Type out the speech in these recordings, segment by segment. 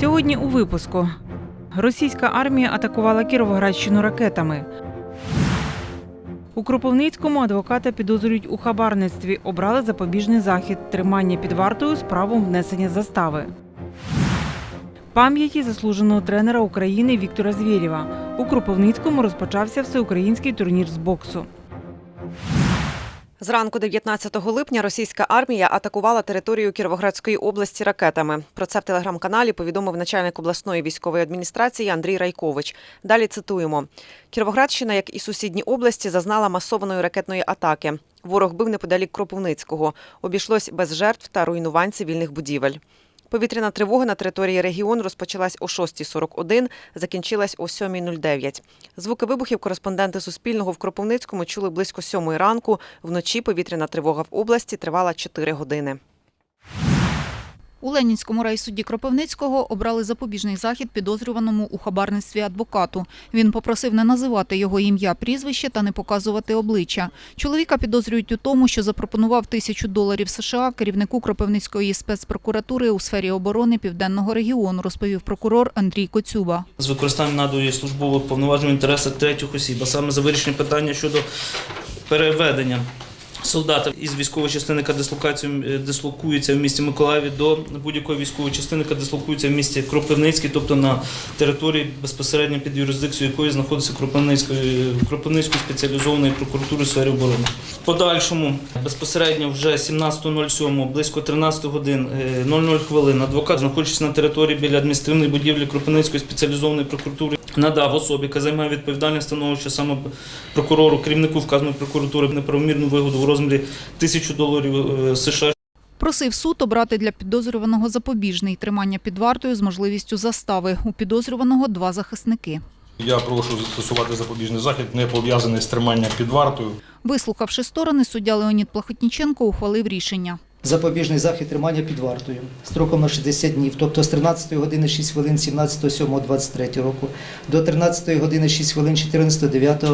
Сьогодні у випуску російська армія атакувала Кіровоградщину ракетами. У Кропивницькому адвоката підозрюють у хабарництві. Обрали запобіжний захід тримання під вартою з правом внесення застави. Пам'яті заслуженого тренера України Віктора Звєрєва. У Кропивницькому розпочався всеукраїнський турнір з боксу. Зранку 19 липня російська армія атакувала територію Кіровоградської області ракетами. Про це в телеграм-каналі повідомив начальник обласної військової адміністрації Андрій Райкович. Далі цитуємо: Кіровоградщина, як і сусідні області, зазнала масованої ракетної атаки. Ворог бив неподалік Кропивницького. Обійшлось без жертв та руйнувань цивільних будівель. Повітряна тривога на території регіону розпочалась о 6.41, закінчилась о 7.09. Звуки вибухів кореспонденти Суспільного в Кропивницькому чули близько 7 ранку. Вночі повітряна тривога в області тривала 4 години. У Ленінському райсуді Кропивницького обрали запобіжний захід підозрюваному у хабарництві адвокату. Він попросив не називати його ім'я, прізвище та не показувати обличчя. Чоловіка підозрюють у тому, що запропонував тисячу доларів США керівнику Кропивницької спецпрокуратури у сфері оборони південного регіону, розповів прокурор Андрій Коцюба. з використанням надої службових повноважень в інтересах третіх осіб, а саме за вирішення питання щодо переведення солдата із військової частини, яка е, дислокується в місті Миколаєві, до будь-якої військової частини, яка дислокується в місті Кропивницький, тобто на території безпосередньо під юрисдикцією якої знаходиться Кропивницької Кропивницької спеціалізованої прокуратури у сфері оборони. В подальшому безпосередньо вже 17.07, близько 13 годин е, 00 хвилин, адвокат, знаходячись на території біля адміністративної будівлі Кропивницької спеціалізованої прокуратури, надав особі, яка займає відповідальне становище саме прокурору, керівнику вказаної прокуратури неправомірну вигоду в розмірі тисячу доларів е, США. Просив суд обрати для підозрюваного запобіжний тримання під вартою з можливістю застави. У підозрюваного два захисники. Я прошу застосувати запобіжний захід, не пов'язаний з триманням під вартою. Вислухавши сторони, суддя Леонід Плахотніченко ухвалив рішення. Запобіжний захід тримання під вартою строком на 60 днів, тобто з 13 години 6 хвилин 17.07.23 року до 13 години 6 хвилин 14.09.23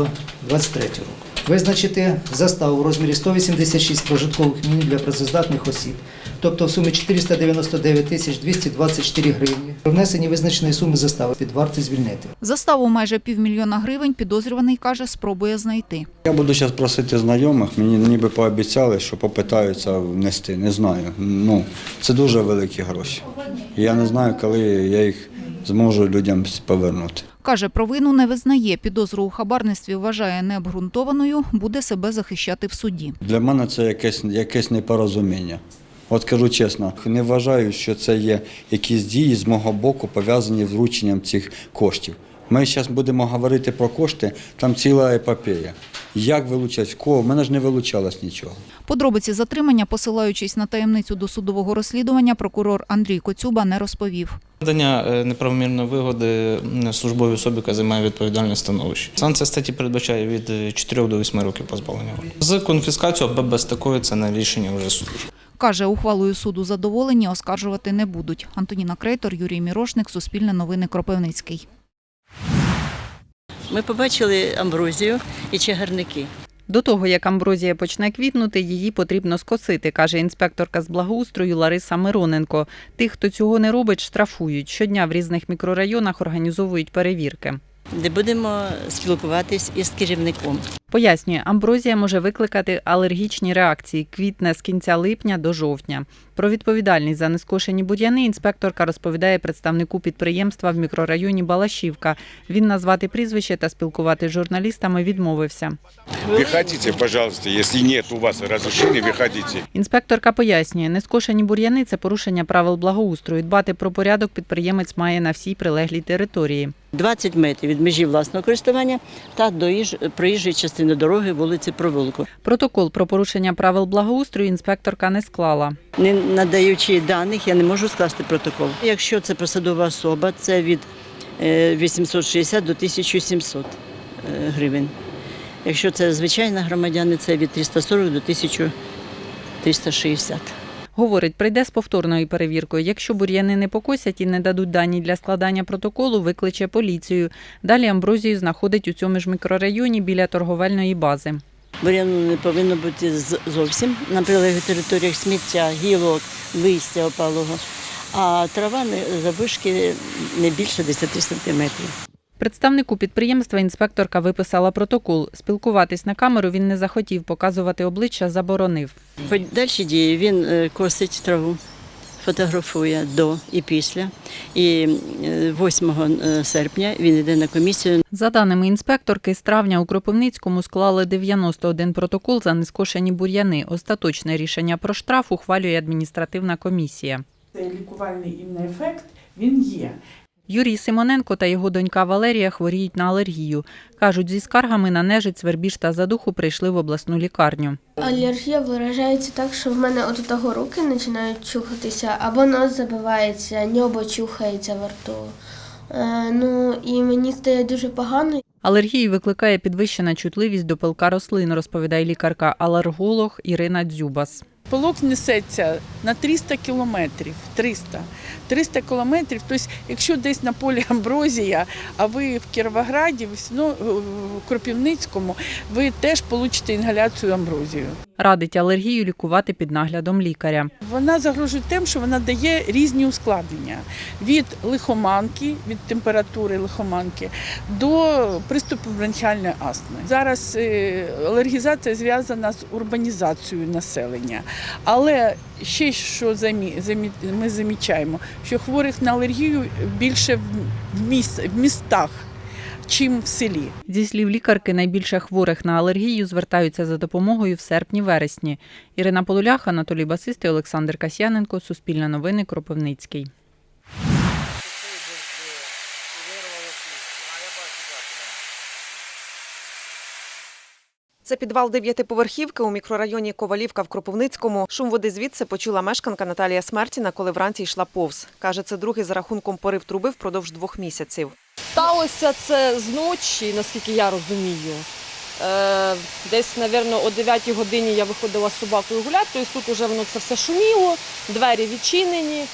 року. Визначити заставу у розмірі 186 прожиткових мінімумів для працездатних осіб, тобто в сумі 499 тисяч 224 гривні. При внесенні визначеної суми застави під варту звільнити. Заставу майже півмільйона гривень підозрюваний каже, спробує знайти. Я буду зараз просити знайомих, мені ніби пообіцяли, що попитаються внести. Не знаю. Ну, це дуже великі гроші. Я не знаю, коли я їх зможу людям повернути. Каже, провину не визнає, підозру у хабарництві вважає необґрунтованою, буде себе захищати в суді. Для мене це якесь, якесь непорозуміння. От кажу чесно, не вважаю, що це є якісь дії з мого боку пов'язані з врученням цих коштів. Ми зараз будемо говорити про кошти, там ціла епопея. Як вилучать, кого? В мене ж не вилучалось нічого. Подробиці затримання, посилаючись на таємницю досудового розслідування, прокурор Андрій Коцюба не розповів. Надання е, неправомірної вигоди службовій особі, яка займає відповідальне становище. Санкція статті передбачає від е, 4 до 8 років позбавлення волі. З конфіскацією або без такої це на рішення вже суду. Каже, ухвалою суду задоволені, оскаржувати не будуть. Антоніна Крейтор, Юрій Мірошник, Суспільне новини Кропивницький. Ми побачили амброзію і чагарники. До того, як амброзія почне квітнути, її потрібно скосити, каже інспекторка з благоустрою Лариса Мироненко. Тих, хто цього не робить, штрафують. Щодня в різних мікрорайонах організовують перевірки. Де будемо спілкуватись із керівником. Пояснює, амброзія може викликати алергічні реакції, квітне з кінця липня до жовтня. Про відповідальність за нескошені бур'яни інспекторка розповідає представнику підприємства в мікрорайоні Балашівка. Він назвати прізвище та спілкувати з журналістами відмовився. Выходите, пожалуйста, если нет у вас разрешения, выходите. Інспекторка пояснює, нескошені бур'яни це порушення правил благоустрою. Дбати про порядок підприємець має на всій прилеглій території. 20 метрів від межі власного користування та до проїжджої частини дороги вулиці Провулку. Протокол про порушення правил благоустрою інспекторка не склала. Не надаючи даних, я не можу скласти протокол. Якщо це посадова особа, це від е, 860 до 1700 е, гривень. Якщо це звичайна громадяни, це від 340 до 1360. Говорить, прийде з повторною перевіркою. Якщо бур'яни не покосять і не дадуть дані для складання протоколу, викличе поліцію. Далі амброзію знаходить у цьому ж мікрорайоні біля торговельної бази. Бур'яну не повинно бути зовсім на прилеглих територіях сміття, гілок, листя опалого. а трава заввишки не більше 10 сантиметрів. Представнику підприємства інспекторка виписала протокол. Спілкуватись на камеру він не захотів, показувати обличчя заборонив. Далі дії він е, косить траву, фотографує до і після. І е, 8 е, серпня він йде на комісію За даними інспекторки, з травня у Кропивницькому склали 91 протокол за нескошені бур'яни. Остаточне рішення про штраф ухвалює адміністративна комісія. Цей лікувальний імний ефект він є. Юрій Симоненко та його донька Валерія хворіють на алергію. Кажуть, зі скаргами на нежить, свербіж та задуху прийшли в обласну лікарню. Алергія виражається так, що в мене от того руки починають чухатися, або нос забивається, небо чухається во рту. Е, ну і мені стає дуже погано. Алергію викликає підвищена чутливість до пилка рослин, розповідає лікарка-алерголог Ірина Дзюбас. Пилок несеться на 300 кілометрів. 300. 300 кілометрів. Тобто, якщо десь на полі амброзія, а ви в Кіровограді, все в Кропівницькому, ви теж получите інгаляцію амброзію. Радить алергію лікувати під наглядом лікаря. Вона загрожує тим, що вона дає різні ускладнення від лихоманки, від температури лихоманки до приступу бронхіальної астми. Зараз е, алергізація зв'язана з урбанізацією населення. Але ще що ми замічаємо, що хворих на алергію більше в містах, чим в селі. Зі слів лікарки, найбільше хворих на алергію звертаються за допомогою в серпні-вересні. Ірина Полулях, Анатолій Басистий, Олександр Касьяненко, Суспільне новини, Кропивницький. Це підвал дев'ятиповерхівки у мікрорайоні Ковалівка в Кропивницькому. Шум води звідси почула мешканка Наталія Смертіна, коли вранці йшла повз. Каже, це другий за рахунком порив труби впродовж двох місяців. Сталося це зночі, наскільки я розумію. Е, десь, мабуть, о 9 годині я виходила з собакою гуляти, тобто тут вже воно це все шуміло, двері відчинені.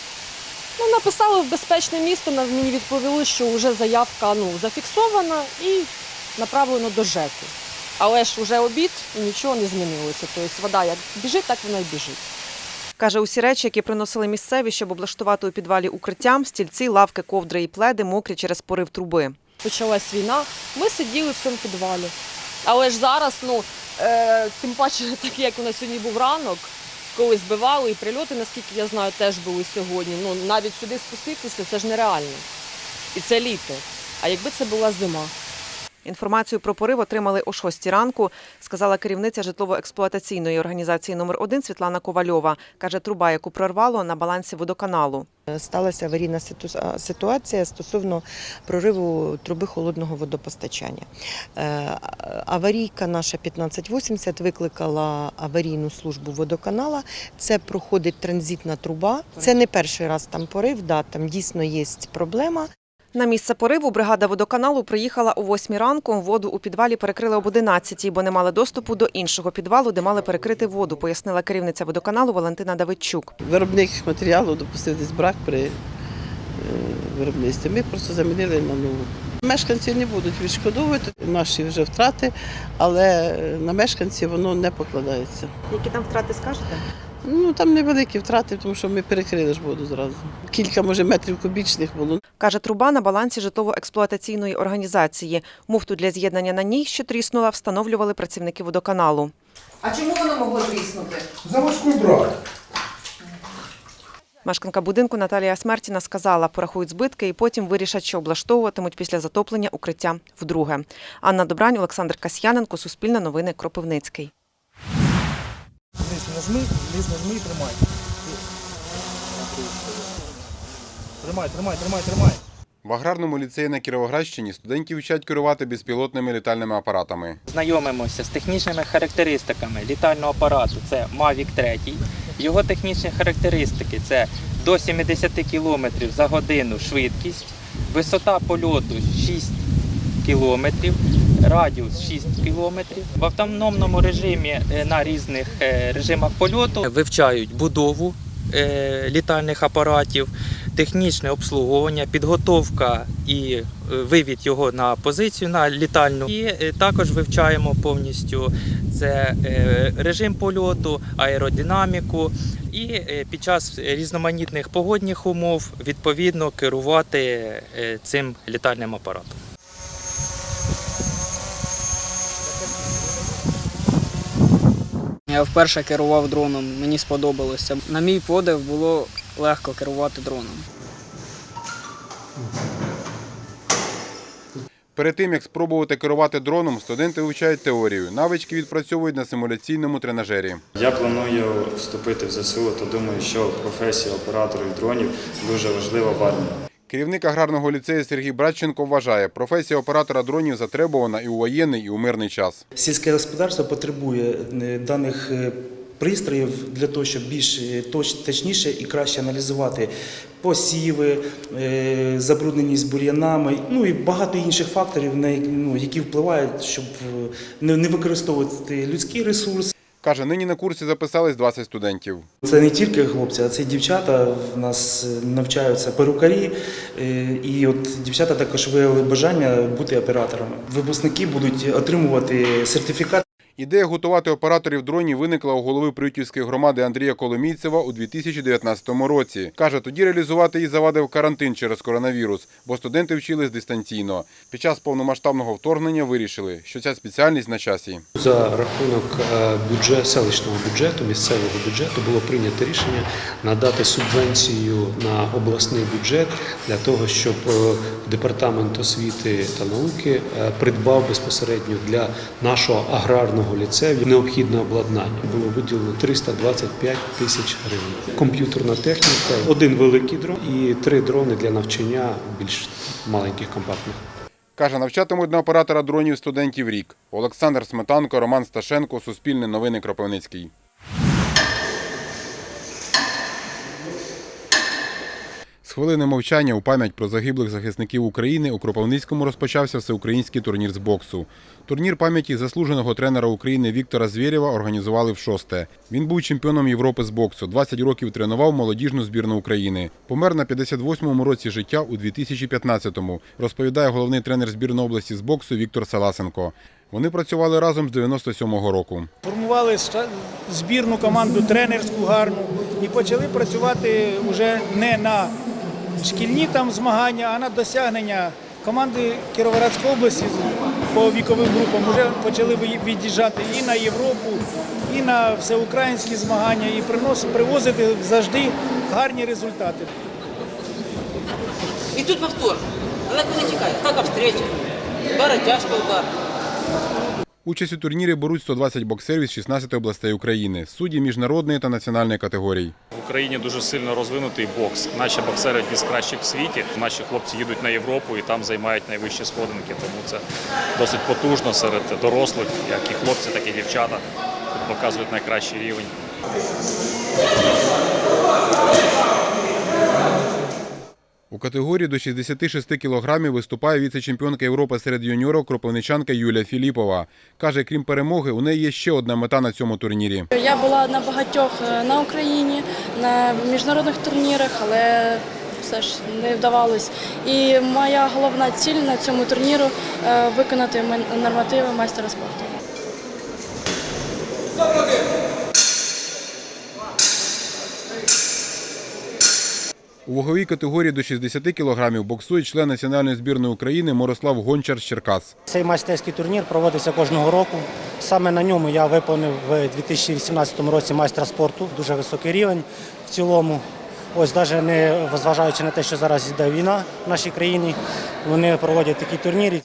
Ну, написали в безпечне місто, мені відповіли, що вже заявка ну, зафіксована і направлено до ЖЕКу. Але ж вже обід і нічого не змінилося. Тобто вода як біжить, так вона і біжить. Каже, усі речі, які приносили місцеві, щоб облаштувати у підвалі укриття, стільці, лавки, ковдри і пледи, мокрі через порив труби. почалась війна, ми сиділи в цьому підвалі. Але ж зараз, ну, е, тим паче, так як у нас сьогодні був ранок, коли збивали, і прильоти, наскільки я знаю, теж були сьогодні. Ну, навіть сюди спуститися це ж нереально. І це літо. А якби це була зима. Інформацію про порив отримали о 6 ранку, сказала керівниця житлово-експлуатаційної організації номер 1 Світлана Ковальова. Каже, труба, яку прорвало на балансі водоканалу. Сталася аварійна ситуація стосовно прориву труби холодного водопостачання. Е, Аварійка наша 1580 викликала аварійну службу водоканала. Це проходить транзитна труба. Це не перший раз там порив, да, там дійсно є проблема. На місце пориву бригада водоканалу приїхала о 8 ранку. Воду у підвалі перекрили об 11, бо не мали доступу до іншого підвалу, де мали перекрити воду, пояснила керівниця водоканалу Валентина Давидчук. Виробник матеріалу допустив десь брак при е, виробництві. Ми просто замінили на нову. Мешканці не будуть відшкодовувати наші вже втрати, але на мешканців воно не покладається. Які там втрати скажете? Ну там невеликі втрати, тому що ми перекрили ж воду зразу. Кілька, може, метрів кубічних було. Каже, труба на балансі житлово-експлуатаційної організації. Муфту для з'єднання на ній, що тріснула, встановлювали працівники водоканалу. А чому воно могло тріснути? Заводський брак. Мешканка будинку Наталія Смертіна сказала, порахують збитки і потім вирішать, що облаштовуватимуть після затоплення укриття вдруге. Анна Добрань, Олександр Касьяненко, Суспільне новини, Кропивницький. Вниз нажми, вниз нажми і тримай. Тримай, тримай, тримай, тримай. В аграрному ліцеї на Кіровоградщині студентів вчать керувати безпілотними літальними апаратами. Знайомимося з технічними характеристиками літального апарату. Це Mavic 3. Його технічні характеристики це до 70 км за годину швидкість, висота польоту 6 км, радіус 6 км. В автономному режимі е, на різних е, режимах польоту вивчають будову е, літальних апаратів, технічне обслуговування, підготовка і вивід його на позицію на літальну. І також вивчаємо повністю це режим польоту, аеродинаміку. І під час різноманітних погодних умов відповідно керувати цим літальним апаратом. Я вперше керував дроном, мені сподобалося. На мій подив було легко керувати дроном. Перед тим як спробувати керувати дроном, студенти вивчають теорію. Навички відпрацьовують на симуляційному тренажері. Я планую вступити в ЗСУ, то думаю, що професія операторів дронів дуже важлива в армії. Керівник аграрного ліцею Сергій Братченко вважає, професія оператора дронів затребувана і у воєнний, і у мирний час. Сільське господарство потребує е, даних е, пристроїв для того, щоб більш е, точніше і краще аналізувати посіви, е, забрудненість бур'янами, ну і багато інших факторів, на які- ну, впливають, щоб не використовувати людський ресурс. Каже, нині на курсі записались 20 студентів. Це не тільки хлопці, а це дівчата. В нас навчаються перукарі, е, і от дівчата також виявили бажання бути операторами. Випускники будуть отримувати сертифікат. Ідея готувати операторів дронів виникла у голови Приютівської громади Андрія Коломійцева у 2019 році. Каже, тоді реалізувати її завадив карантин через коронавірус, бо студенти вчились дистанційно. Під час повномасштабного вторгнення вирішили, що ця спеціальність на часі. За рахунок е, бюджет, селищного бюджету, місцевого бюджету було прийнято рішення надати субвенцію на обласний бюджет для того, щоб е, департамент освіти та науки е, придбав безпосередньо для нашого аграрного ліцею необхідне обладнання. Було виділено 325 тисяч гривень. Комп'ютерна техніка, один великий дрон і три дрони для навчання більш маленьких компактних. Каже, навчатимуть на оператора дронів студентів рік. Олександр Сметанко, Роман Сташенко, Суспільне новини Кропивницький. З хвилини мовчання у пам'ять про загиблих захисників України у Кропивницькому розпочався всеукраїнський турнір з боксу. Турнір пам'яті заслуженого тренера України Віктора Звєрєва організували в шосте. Він був чемпіоном Європи з боксу. 20 років тренував молодіжну збірну України. Помер на 58-му році життя у 2015-му, розповідає головний тренер збірної області з боксу Віктор Саласенко. Вони працювали разом з 97-го року. Формували збірну команду тренерську гарну і почали працювати вже не на шкільні там змагання, а на досягнення команди Кіровоградської області по віковим групам вже почали від'їжджати і на Європу, і на всеукраїнські змагання, і принос, привозити завжди гарні результати. І тут повтор. Але не тікає. Така встреча. Удар, тяжкий удар. Участь у турнірі беруть 120 боксерів з 16 областей України, судді міжнародної та національної категорій. В Україні дуже сильно розвинутий бокс. Наші боксери одні з кращих в світі. Наші хлопці їдуть на Європу і там займають найвищі сходинки. Тому це досить потужно серед дорослих, як і хлопці, так і дівчата. Тут показують найкращий рівень. Категорії до 66 кілограмів виступає віце-чемпіонка Європи серед юніорів кропивничанка Юлія Філіпова. Каже, крім перемоги, у неї є ще одна мета на цьому турнірі. Я була на багатьох е, на Україні, на міжнародних турнірах, але все ж не вдавалось. І моя головна ціль на цьому турніру е, виконати нормативи майстера спорту. У ваговій категорії до 60 кілограмів боксує член національної збірної України Мирослав Гончар з Черкас. Цей майстерський турнір проводиться кожного року. Саме на ньому я виповнив в 2018 році майстра спорту, дуже високий рівень в цілому. Ось навіть не зважаючи на те, що зараз йде війна в нашій країні, вони проводять такі турніри.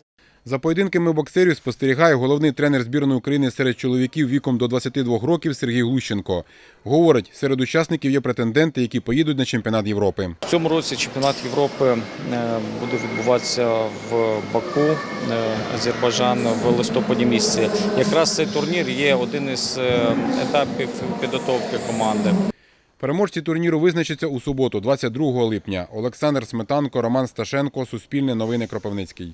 За поєдинками боксерів спостерігає головний тренер збірної України серед чоловіків віком до 22 років Сергій Глущенко. Говорить, серед учасників є претенденти, які поїдуть на чемпіонат Європи. В цьому році чемпіонат Європи е, буде відбуватися в Баку, е, Азербайджан в листопаді місяці. Якраз цей турнір є один із е, етапів підготовки команди. Переможці турніру визначаться у суботу, 22 липня. Олександр Сметанко, Роман Сташенко, Суспільне новини Кропивницький.